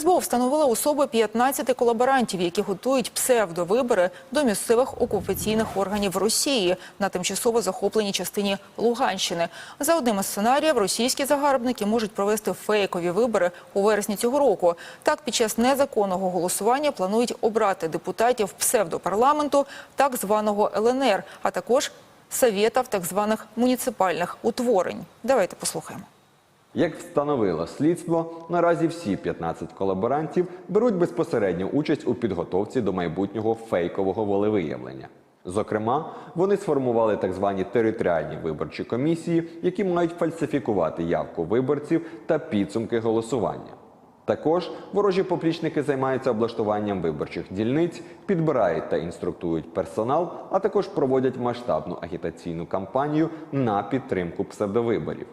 СБУ встановила особи 15 колаборантів, які готують псевдовибори до місцевих окупаційних органів Росії на тимчасово захопленій частині Луганщини. За одним із сценаріїв, російські загарбники можуть провести фейкові вибори у вересні цього року. Так, під час незаконного голосування планують обрати депутатів псевдопарламенту так званого ЛНР, а також совєтів так званих муніципальних утворень. Давайте послухаємо. Як встановило слідство, наразі всі 15 колаборантів беруть безпосередню участь у підготовці до майбутнього фейкового волевиявлення. Зокрема, вони сформували так звані територіальні виборчі комісії, які мають фальсифікувати явку виборців та підсумки голосування. Також ворожі поплічники займаються облаштуванням виборчих дільниць, підбирають та інструктують персонал, а також проводять масштабну агітаційну кампанію на підтримку псевдовиборів.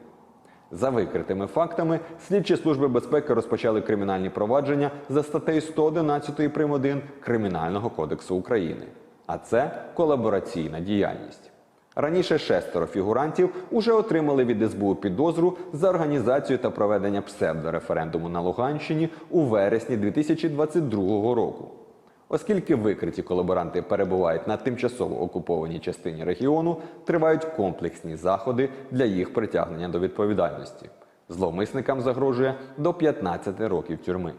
За викритими фактами, слідчі служби безпеки розпочали кримінальні провадження за статтею 111 прим. 1 Кримінального кодексу України. А це колабораційна діяльність. Раніше шестеро фігурантів уже отримали від СБУ підозру за організацію та проведення псевдореферендуму на Луганщині у вересні 2022 року. Оскільки викриті колаборанти перебувають на тимчасово окупованій частині регіону, тривають комплексні заходи для їх притягнення до відповідальності. Зловмисникам загрожує до 15 років тюрми.